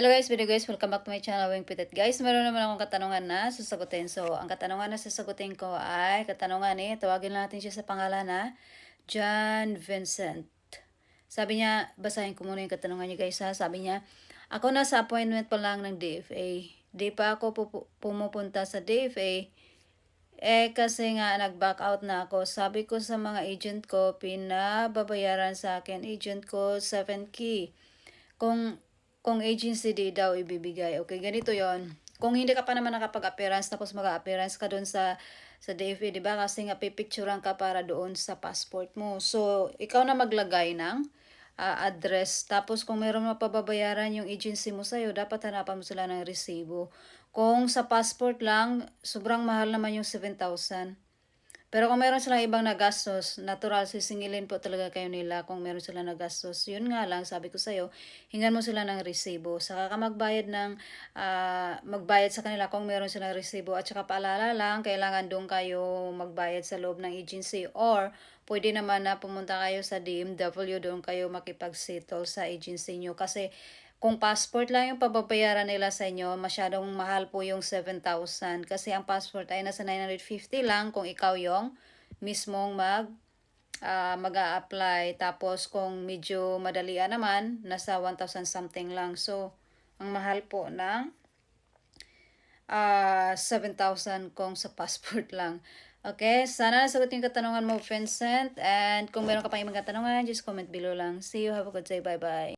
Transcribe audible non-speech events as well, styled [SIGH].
Hello guys, video guys, welcome back to my channel, Wing Pitit. Guys, meron naman akong katanungan na sasagutin. So, ang katanungan na sasagutin ko ay, katanungan eh, tawagin natin siya sa pangalan na John Vincent. Sabi niya, basahin ko muna yung katanungan niya guys ha. Sabi niya, ako na sa appointment pa lang ng DFA. Di pa ako pumupunta sa DFA. Eh kasi nga nag-back out na ako. Sabi ko sa mga agent ko, pinababayaran sa akin agent ko 7K. Kung kung agency di daw ibibigay. Okay, ganito yon Kung hindi ka pa naman nakapag-appearance, tapos mag-appearance ka doon sa sa DFA, di ba? Kasi nga pipicturean ka para doon sa passport mo. So, ikaw na maglagay ng ah, address. Tapos, kung mayroon mapababayaran yung agency mo sa'yo, dapat hanapan mo sila ng resibo. Kung sa passport lang, sobrang mahal naman yung 7,000. Pero kung meron silang ibang nagastos, natural, sisingilin po talaga kayo nila kung meron silang nagastos. Yun nga lang, sabi ko sa'yo, hingan mo sila ng resibo. Saka ka magbayad ng, ah, magbayad sa kanila kung meron silang resibo. At saka paalala lang, kailangan doon kayo magbayad sa loob ng agency. Or, pwede naman na pumunta kayo sa DMW, doon kayo makipag-settle sa agency nyo. Kasi, kung passport lang yung pababayaran nila sa inyo, masyadong mahal po yung 7,000. Kasi ang passport ay nasa 950 lang kung ikaw yung mismong mag ah, mag apply Tapos kung medyo madalian naman, nasa 1,000 something lang. So, ang mahal po ng ah 7,000 kung sa passport [LAUGHS] lang. Okay, sana nasagot yung katanungan mo, Vincent. And kung meron ka pang ibang katanungan, just comment below lang. See you, have a good day, bye-bye.